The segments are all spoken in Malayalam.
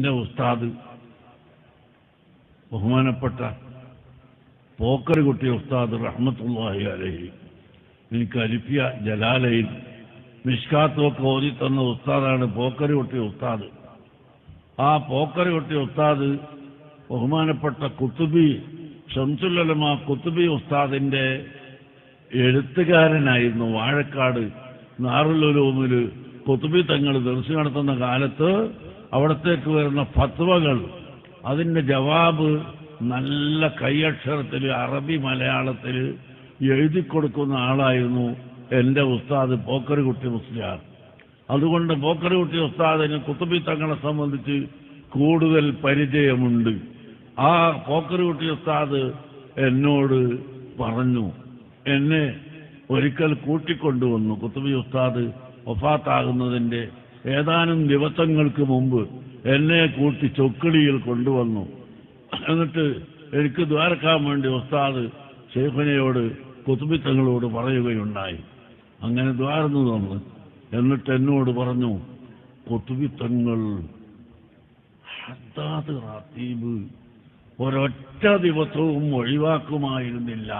എന്റെ ഉസ്താദ് ബഹുമാനപ്പെട്ട പോക്കറുകുട്ടി ഉസ്താദ് റഹ്മത്തുള്ളാഹി അലഹി എനിക്ക് അലിഫിയ ജലാലയിൽ മിഷ്കാത്തൊക്കെ ഓതി തന്ന ഉസ്താദാണ് പോക്കറുകുട്ടി ഉസ്താദ്. ആ പോക്കറുകുട്ടി ഉസ്താദ് ബഹുമാനപ്പെട്ട കുത്തുബി ഷംസുല്ലമ കുത്തുബി ഉസ്താദിന്റെ എഴുത്തുകാരനായിരുന്നു വാഴക്കാട് നാറുലൂമിൽ കൊത്തുബി തങ്ങൾ ദർശനം നടത്തുന്ന കാലത്ത് അവിടത്തേക്ക് വരുന്ന ഫത്വകൾ അതിന്റെ ജവാബ് നല്ല കൈയക്ഷരത്തിൽ അറബി മലയാളത്തിൽ എഴുതി കൊടുക്കുന്ന ആളായിരുന്നു എന്റെ ഉസ്താദ് പോക്കറുകുട്ടി മുസ്ലിയാർ. അതുകൊണ്ട് പോക്കറുകുട്ടി ഉസ്താദിന് കുത്തുബി തങ്ങളെ സംബന്ധിച്ച് കൂടുതൽ പരിചയമുണ്ട്. ആ പോക്കറുകുട്ടി ഉസ്താദ് എന്നോട് പറഞ്ഞു എന്നെ ഒരിക്കൽ കൂട്ടിക്കൊണ്ടുവന്നു. കുത്തുബി ഉസ്താദ് ഒഫാത്താകുന്നതിന്റെ ഏതാനും ദിവസങ്ങൾക്ക് മുമ്പ് എന്നെ കൂട്ടി ചൊക്കിളിയിൽ കൊണ്ടുവന്നു. എന്നിട്ട് എനിക്ക് ദ്വാരക്കാൻ വേണ്ടി ഉസ്താദ് ഷെയ്ഖിനെയോട് കുത്തുമിത്തങ്ങളോട് പറയുകയുണ്ടായി. അങ്ങനെ ദ്വാരന്നു തന്നു. എന്നിട്ട് എന്നോട് പറഞ്ഞു കുത്തുബി തങ്ങൾ ഹദ്ദാദ് റാത്തീബ് ഒരൊറ്റ ദിവസവും ഒഴിവാക്കുമായിരുന്നില്ല.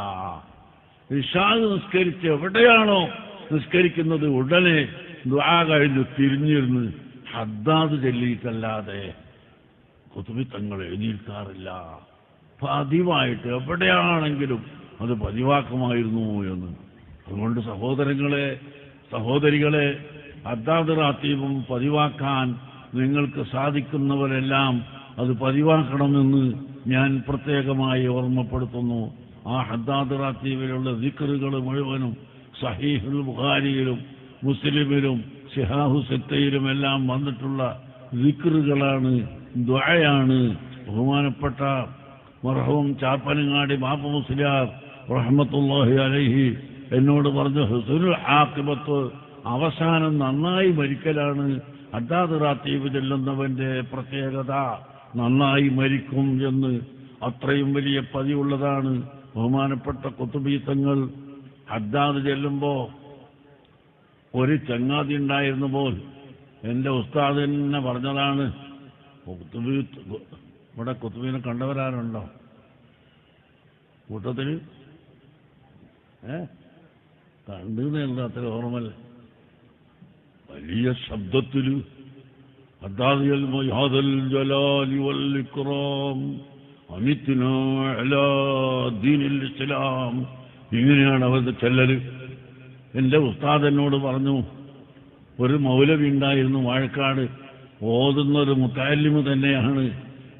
ഇഷാദ് നിസ്കരിച്ച് എവിടെയാണോ നിസ്കരിക്കുന്നത് ഉടനെ ദ്വാ കഴിഞ്ഞ് തിരിഞ്ഞിരുന്ന് ഹദ്ദാദ് ചൊല്ലിയിട്ടല്ലാതെ കുത്തുബി തങ്ങൾ എഴുതിയിരിക്കാറില്ല. പതിവായിട്ട് എവിടെയാണെങ്കിലും അത് പതിവാക്കുമായിരുന്നു എന്ന്. അതുകൊണ്ട് സഹോദരങ്ങളെ സഹോദരികളെ ഹദ്ദാദ് റാത്തീബും പതിവാക്കാൻ നിങ്ങൾക്ക് സാധിക്കുന്നവരെല്ലാം അത് പതിവാക്കണമെന്ന് ഞാൻ പ്രത്യേകമായി ഓർമ്മപ്പെടുത്തുന്നു. ആ ഹദ്ദാദ് റാത്തീബിലുള്ള ദിക്കറുകൾ മുഴുവനും സഹീഹുൽ ബുഖാരിയിലും മുസ്ലിമിലും ഷിഹാഹു സിത്തയിലും എല്ലാം വന്നിട്ടുള്ള ദിക്കറുകളാണ് ദ്വയാണ്. ബഹുമാനപ്പെട്ട മർഹവും ചാപ്പനങ്ങാടി മാപ്പ മുസ്ലിയാർ റഹ്മത്തുല്ലാഹി അലഹി എന്നോട് പറഞ്ഞു ഹുസുനുൽ ആക്കിബത്ത് അവസാനം നന്നായി മരിക്കലാണ്. അഡാദുറാത്തീവ് ചെല്ലുന്നവന്റെ പ്രത്യേകത നന്നായി മരിക്കും എന്ന് അത്രയും വലിയ പതിവുള്ളതാണ്. ബഹുമാനപ്പെട്ട കുത്തുബീത്തങ്ങൾ ഹദ്ദാദ് ചെല്ലുമ്പോ ഒരു ചങ്ങാതി ഉണ്ടായിരുന്നു പോൽ. എന്റെ ഉസ്താദ് തന്നെ പറഞ്ഞതാണ് ഇവിടെ കുത്തുബീനെ കണ്ടവരാരുണ്ടോ? കൂട്ടത്തിൽ ഏ? കണ്ടെന്നുള്ള അത്ര ഓർമ്മല്ല വലിയ ശബ്ദത്തിൽ ഇങ്ങനെയാണ് അവരുടെ ചെല്ലല്. എന്റെ ഉസ്താദ് എന്നോട് പറഞ്ഞു ഒരു മൗലവി ഉണ്ടായിരുന്നു വാഴക്കാട്. ഓതുന്ന ഒരു മുത്താലിമ് തന്നെയാണ്.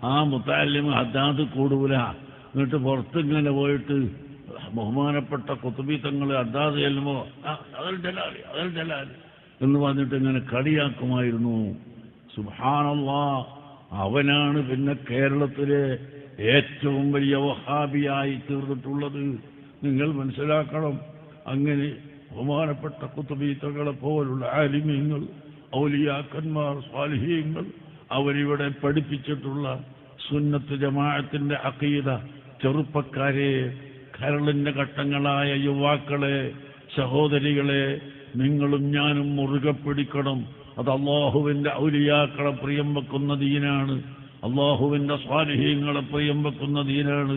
ആ മുത്താലിമ് ഹദ്ദാദ് കൂടൂല. എന്നിട്ട് പുറത്തിങ്ങനെ പോയിട്ട് ബഹുമാനപ്പെട്ട കുത്തുബി തങ്ങൾ അദ്ദാദ് ചെല്ലുമ്പോ "ആ, അതൽ ജലാലി അതൽ എന്ന് പറഞ്ഞിട്ട് ഇങ്ങനെ കളിയാക്കുമായിരുന്നു. സുഹാനുള്ള അവനാണ് പിന്നെ കേരളത്തിലെ ഏറ്റവും വലിയ വഹാബിയായി തീർന്നിട്ടുള്ളത്. നിങ്ങൾ മനസ്സിലാക്കണം അങ്ങനെ ബഹുമാനപ്പെട്ട കുത്തുബീത്തകളെ പോലുള്ള ആലിമ്യങ്ങൾ ഔലിയാക്കന്മാർ സ്വാലിഹീങ്ങൾ അവരിവിടെ പഠിപ്പിച്ചിട്ടുള്ള സുന്നത്ത് ജമാഅത്തിന്റെ അക്കീത ചെറുപ്പക്കാരെ കരളിന്റെ ഘട്ടങ്ങളായ യുവാക്കളെ സഹോദരികളെ നിങ്ങളും ഞാനും മുറുകെ പിടിക്കണം. അത് അള്ളാഹുവിന്റെ ഔലിയാക്കളെ പ്രിയം വെക്കുന്ന ദീനാണ്. അള്ളാഹുവിന്റെ സ്വാലിഹീങ്ങളെ പ്രിയം വെക്കുന്ന ദീനാണ്.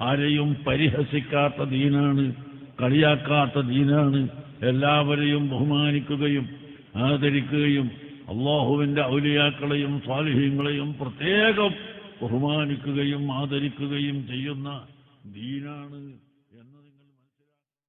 ആരെയും പരിഹസിക്കാത്ത ദീനാണ്. കളിയാക്കാത്ത ദീനാണ് എല്ലാവരെയും ബഹുമാനിക്കുകയും ആദരിക്കുകയും അള്ളാഹുവിന്റെ ഔലിയാക്കളെയും സ്വാലിഹ്യങ്ങളെയും പ്രത്യേകം ബഹുമാനിക്കുകയും ആദരിക്കുകയും ചെയ്യുന്ന ദീനാണ്.